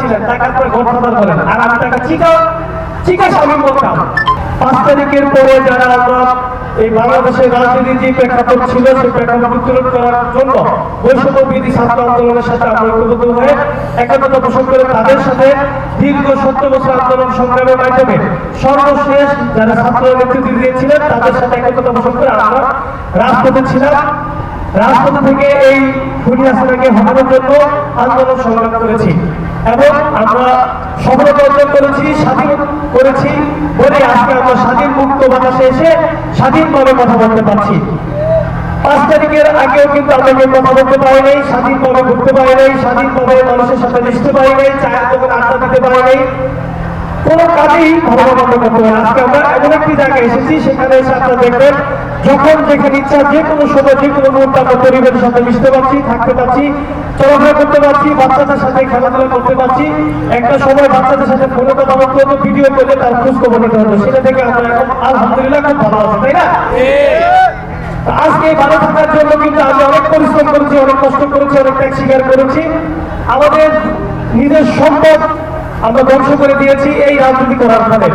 ছিলেন, তাকে আপনার গডফাদার বলেন আর আমি তাকে পাঁচ তারিখের পরে যারা আমরা এই বাংলাদেশের রাজনীতির যে প্রেক্ষাপট উত্তোলন করার জন্য বিধি ছাত্র আন্দোলনের সাথে আমরা হয়ে একত্রতা পোষণ করে তাদের সাথে দীর্ঘ সত্তর বছর আন্দোলন সংগ্রামের মাধ্যমে সর্বশেষ যারা ছাত্র নেতৃত্ব দিয়েছিলেন, তাদের সাথে একত্রতা পোষণ করে আমরা রাজপথে ছিলাম। রাজপথ থেকে এই খুনি হাসিনাকে হটানোর জন্য আন্দোলন সংগ্রাম করেছি। এবং আমরা সফলতা অর্জন করেছি, স্বাধীন করেছি বলে আজকে আমরা স্বাধীন মুক্ত বাতাসে এসে স্বাধীনভাবে কথা বলতে পারছি। পাঁচ তারিখের আগেও কিন্তু আমরা কেউ কথা বলতে পারি নাই, স্বাধীনভাবে ঘুরতে পারি নাই, স্বাধীনভাবে মানুষের সাথে মিশতে পারি নাই, চায়ের দোকানে আড্ডা দিতে পারি নাই। কোন কাজেই আজকে আমরা এমন একটি জায়গায় এসেছি, সেখানে এসে যখন যেখানে ইচ্ছা যে কোনো সময় যে কোনো মুহূর্তে পরিবারের সাথে মিশতে পারছি, থাকতে পারছি, চলাফেরা করতে পারছি, বাচ্চাদের সাথে খেলাধুলা করতে পারছি। একটা সময় বাচ্চাদের সাথে ফোনে কথা বলতে হতো, ভিডিও করলে তার খোঁজ খবর নিতে হতো। সেটা থেকে আমরা এখন আলহামদুলিল্লাহ খুব ভালো আছি, তাই না? আজকে ভালো থাকার জন্য কিন্তু আমি অনেক পরিশ্রম করেছি, অনেক কষ্ট করেছি, অনেক ত্যাগ স্বীকার করেছি। আমাদের নিজের সম্পদ আমরা ধ্বংস করে দিয়েছি এই রাজনীতি করার ফলে।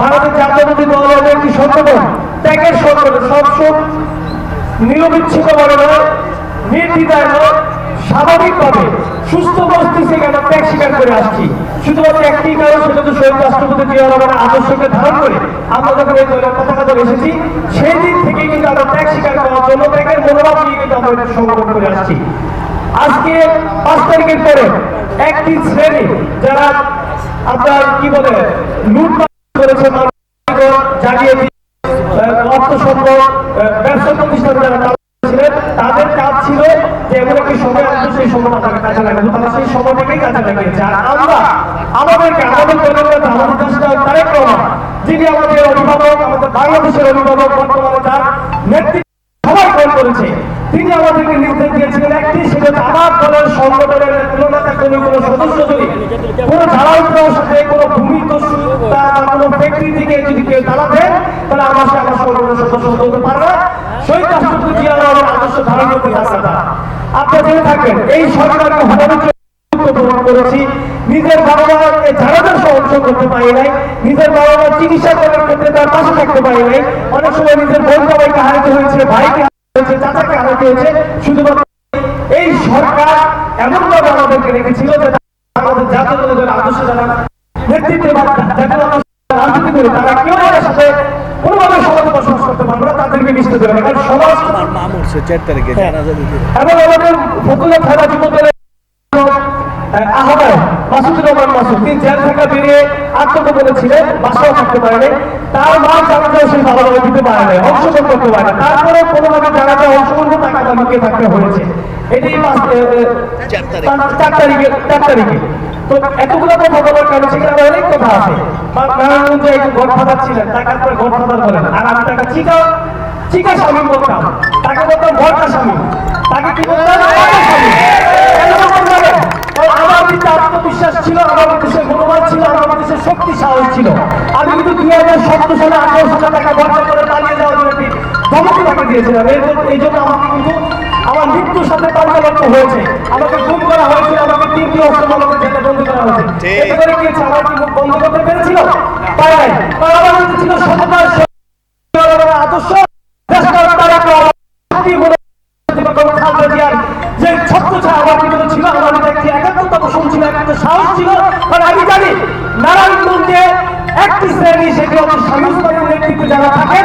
ভারতের জাতীয়বাদী দল হলো একটি সংগঠন। ত্যাগের সংগঠন, সব সুখ নিরবিচ্ছিন্ন ভাবে নয়, নির্দ্বিধায় নয়, স্বাভাবিকভাবে সুস্থ মস্তিষ্কে আমরা ত্যাগ স্বীকার করে আসছি। শুধুমাত্র একটি কারণ, সেটা তো শহীদ রাষ্ট্রপতি জিয়া রহমানের আদর্শকে ধারণ করে আমরা যখন এই দলের পতাকা ধরে এসেছি, সেই দিন থেকে কিন্তু আমরা ত্যাগ স্বীকার করার জন্য ত্যাগের মনোভাব নিয়ে কিন্তু আমরা সংগঠন করে আসছি। আজকে পাঁচ তারিখের পরে একটি শ্রেণি যারা আপনার কি বলে, লুটপাট করেছে অর্থ ব্যবসা প্রতিষ্ঠান যারা তাদের কাজ ছিল যে এমন একটি সময় সেই কাজে লাগাবো তারা সেই সময়টাকেই কাজে লাগিয়েছে। আর আমরা আমাদেরকে আমাদের মধ্যে আমাদের দেশটা যিনি আমাদের অভিভাবক, আমাদের বাংলাদেশের অভিভাবক বর্তমানে তার নেতৃত্ব সবাই গ্রহণ করেছে তিনি আমাদেরকে নির্দেশ দিয়েছিলেন একটি সেটা হচ্ছে আমার দলের সংগঠনের তুলনাতে কোনো সদস্য যদি কোনো দালালদের সাথে কোনো ভূমি কোনো ব্যক্তি থেকে যদি কেউ দেন তাহলে আমার সে আমার সংগঠনের সদস্য হতে পারবে না শহীদ রাষ্ট্রপতি জিয়া আদর্শ ধারণ করতে না আপনারা জেনে থাকবেন, এই সরকারকে হটানোর পারি পারি অনেক সময় শুধুমাত্র এই সরকার এমন ভাবে আমাদেরকে রেখেছিল যে আমাদের জাতীয় দলের আদর্শ যারা নেতৃত্বে বা আমরা রাজনীতি করি। তারা কেউ আমাদের সাথে কোনোভাবে সমাজে বসবাস করতে পারবে না তাদেরকে মিশতে দেবে। না কারণ সমাজ আমার মা মরছে চার তারিখে জানাজা দিতে। এবং আমাদের ফতুল্লা থানা যুবদলের আহ্বায়ক মাসুদুর রহমান মাসুদ তিনি জেল থেকে বেরিয়ে আত্মগোপনে ছিলেন বাসাও থাকতে পারেনি। তার মা সেই ভালোভাবে দিতে পারে নাই অংশগ্রহণ করতে পারে না তারপরে কোনোভাবে আমাকে থাকতে হয়েছে। এটি চার তারিখ। চার তারিখে তো এতগুলো কথা বলার কারণে সেখানে অনেক কথা আছে। ছিলেন তাকে আপনার বলেন আর আমি তাকে চিকা চিকা স্বামী বলতাম। তাকে বলতাম ভরটা স্বামী। তাকে কি বলতাম? ভরটা স্বামী। কেন বলতাম? জানেন? কারণ আমার ভিতরে আত্মবিশ্বাস ছিল আমার ভিতরে মনোবল ছিল আমার ভিতরে শক্তি সাহস ছিল। আমি কিন্তু দুই হাজার সতেরো সালে আঠারো টাকা খরচা একটি ধমকি দিয়েছিলাম এই জন্য আমাকে কিন্তু আমার মৃত্যুর সাথে পাল্টালক্ষ হয়েছে। আমাকে গুম করা হয়েছিল আমাকে তিনটি অস্ত্র আমাকে জেলে বন্দি করা হয়েছে। এতে করে কি? আমার কি মুখ বন্ধ করতে পেরেছিল? পারে নাই। কারণ আমার ছিল সততা আদর্শ। যে ছত্র ছায়া আমার ভিতরে ছিল আমার একটি একাত্মতা পোষণ ছিল একটা সাহস ছিল। কারণ আমি জানি নারায়ণগঞ্জে একটি শ্রেণি সেটি হচ্ছে উসমানের নেতৃত্বে যারা থাকেন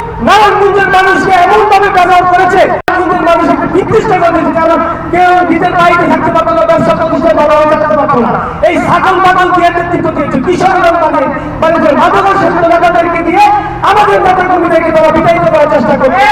নারায়ণগঞ্জের মানুষকে এমন ভাবে ব্যবহার করেছে মানুষ একটা বিকৃষ্ট করে দিয়েছে কারণ কেউ নিজের বাড়িতে থাকতে পারতো না, ব্যবসা প্রতিষ্ঠান ভালোভাবে চালাতে পারতো না, এই ছাগল বাকল দিয়ে নেতৃত্ব দিয়েছে, কিশোর মানে মানুষের মাদকের নেতাদেরকে দিয়ে আমাদের নেতা কর্মীদেরকে তারা বিতাড়িত করার চেষ্টা করছে।